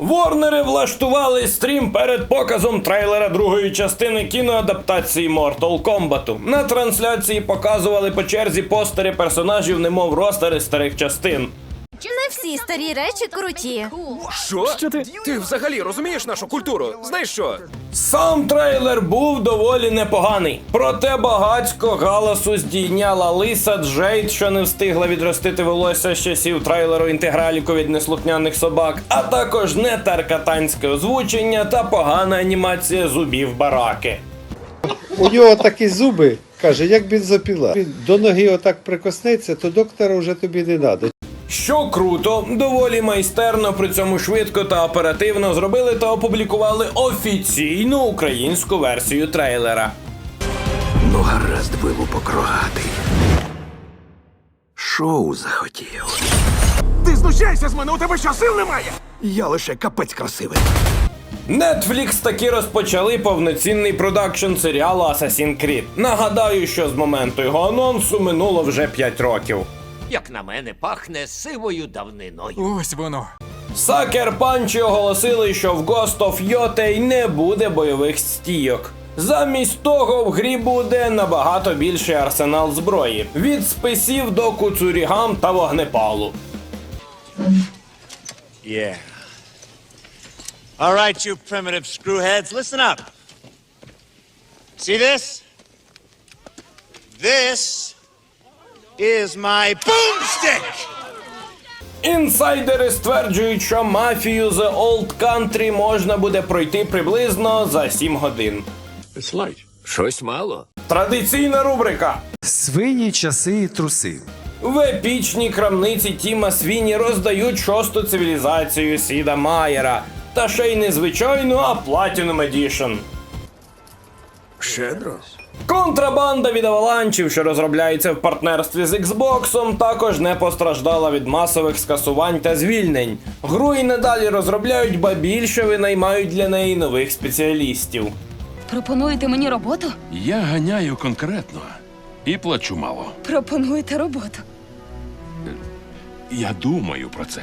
Ворнери влаштували стрім перед показом трейлера другої частини кіноадаптації Mortal Kombat. На трансляції показували по черзі постери персонажів, немов ростери старих частин. Не всі старі речі круті. Що? Що ти? Ти взагалі розумієш нашу культуру? Знаєш що? Сам трейлер був доволі непоганий. Проте багацько галасу здійняла Лиса Джейд, що не встигла відростити волосся з часів трейлеру інтеграліку від неслухняних собак, а також нетаркатанське озвучення та погана анімація зубів бараки. У нього такі зуби, каже, як бензопіла. Він до ноги отак прикоснеться, то доктора вже тобі не треба. Що круто, доволі майстерно, при цьому швидко та оперативно зробили та опублікували офіційну українську версію трейлера. Ну, гаразд, вилупок рогатий. Шоу захотів. Ти знущайся з мене, у тебе що, сил немає? Я лише капець красивий. Netflix таки розпочали повноцінний продакшн серіалу Assassin's Creed. Нагадаю, що з моменту його анонсу минуло вже 5 років. Як на мене, пахне сивою давниною. Ось воно. Сакер Панчі оголосили, що в Ghost of Yotei не буде бойових стійок. Замість того в грі буде набагато більший арсенал зброї від списів до куцурігам та вогнепалу. Yeah. All right, you primitive screwheads, listen up. See this? This is my boomstick! Інсайдери стверджують, що мафію The Old Country можна буде пройти приблизно за 7 годин. Щось мало. Традиційна рубрика. Свині, часи і труси. В епічній крамниці Тіма Свіні роздають шосту цивілізацію Сіда Майера. Та ще й не звичайну, а Platinum Edition. Щедро. Контрабанда від аваланчів, що розробляється в партнерстві з Xbox, також не постраждала від масових скасувань та звільнень. Гру і надалі розробляють, ба більше винаймають для неї нових спеціалістів. Пропонуєте мені роботу? Я ганяю конкретно і плачу мало. Пропонуєте роботу. Я думаю про це.